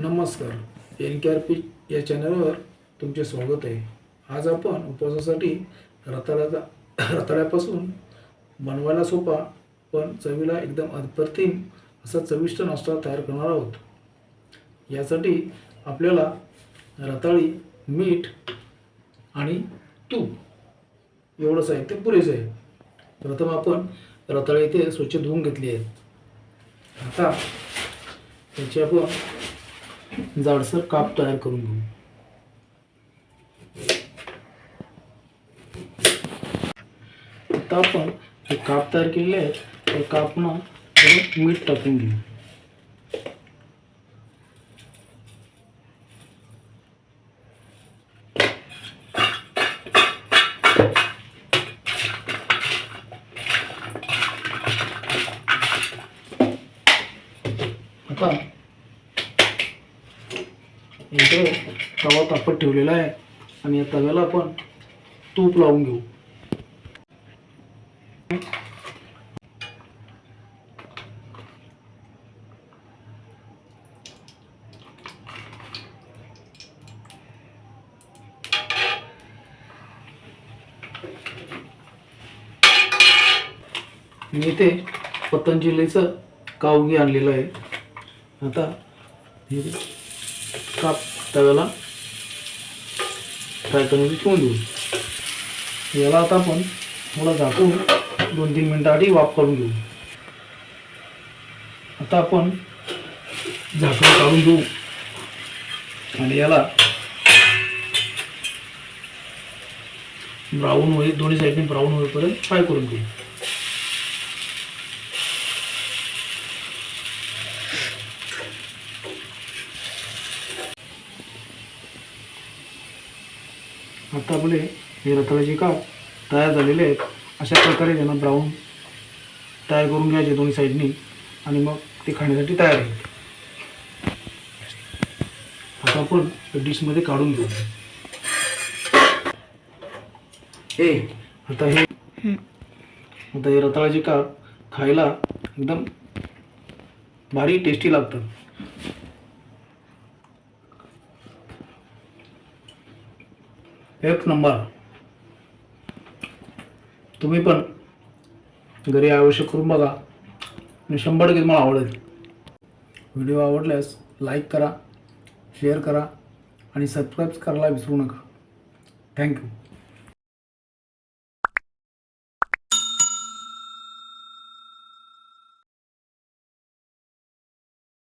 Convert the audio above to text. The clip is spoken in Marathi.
नमस्कार. एन के आर पी या चॅनलवर तुमचे स्वागत आहे. आज आपण उपवासासाठी रताळ्याचा रताळ्यापासून बनवायला सोपा पण चवीला एकदम अप्रतिम असा चविष्ट नाश्ता तयार करणार आहोत. यासाठी आपल्याला रताळी मीठ आणि तूप एवढं साहित्य पुरेसे आहे. प्रथम आपण रताळी इथे स्वच्छ धुवून घेतली आहेत आता त्याची आपण जाडसर काप तयार घेऊ. आता काप तयार केलेले आहेत, ते कापना त्याच्यात मीठ टाकून घेऊ. आता इकडे तवा तापत ठेवलेला आहे. आणि या तव्याला आपण तूप लावून घेऊ. मी इथे पतंजलीचं कावगी आणलेलं आहे. आता हे काप तव्याला फ्राय करून ठेवून देऊ याला आता आपण थोडा झाकून दोन तीन मिनटासाठी वाफ करून घेऊ. आता आपण झाकून काढून घेऊ. आणि याला ब्राऊन होईल दोन्ही साईडने ब्राऊन होईपर्यंत फ्राय करून घेऊ. आता आपले हे रताळ्याचे काप तयार झालेले आहेत. अशा प्रकारे त्यांना ब्राऊन तयार करून घ्यायचे दोन्ही साईडनी आणि मग ते खाण्यासाठी तयार आहे आता आपण डिशमध्ये काढून घेऊ. ए आता हे आता हे रताळ्याचे काप खायला एकदम भारी टेस्टी लागतात. एक नंबर. तुम्ही पण घरी आवश्यक करून बघा. आणि शंभर टक्के तुम्हाला आवडेल. व्हिडिओ आवडल्यास लाईक करा शेअर करा आणि सबस्क्राईब करायला विसरू नका. थँक्यू